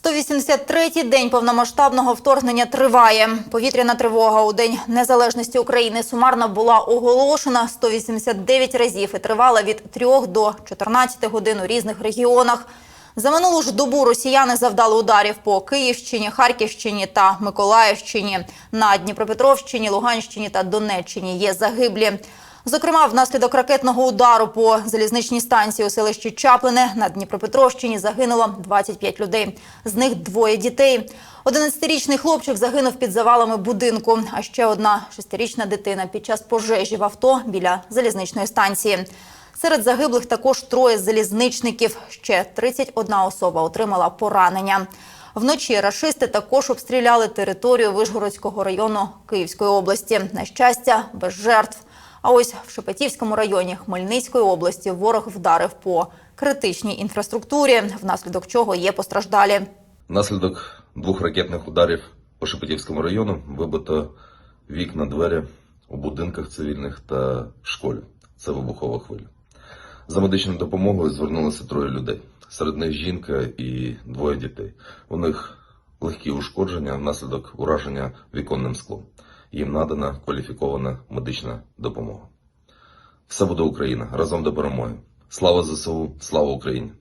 183-й день повномасштабного вторгнення триває. Повітряна тривога у День Незалежності України сумарно була оголошена 189 разів і тривала від 3 до 14 годин у різних регіонах. За минулу ж добу росіяни завдали ударів по Київщині, Харківщині та Миколаївщині. На Дніпропетровщині, Луганщині та Донеччині є загиблі. Зокрема, внаслідок ракетного удару по залізничній станції у селищі Чаплине на Дніпропетровщині загинуло 25 людей. З них двоє дітей. 11-річний хлопчик загинув під завалами будинку, а ще одна шестирічна дитина під час пожежі в авто біля залізничної станції. Серед загиблих також троє залізничників. Ще 31 особа отримала поранення. Вночі рашисти також обстріляли територію Вишгородського району Київської області. На щастя, без жертв. А ось в Шепетівському районі Хмельницької області ворог вдарив по критичній інфраструктурі, внаслідок чого є постраждалі. Внаслідок двох ракетних ударів по Шепетівському району вибито вікна, двері у будинках цивільних та школі. Це вибухова хвиля. За медичною допомогою звернулося троє людей. Серед них жінка і двоє дітей. У них легкі ушкодження внаслідок ураження віконним склом. Їм надана кваліфікована медична допомога. Все буде Україна разом до перемоги. Слава ЗСУ, слава Україні!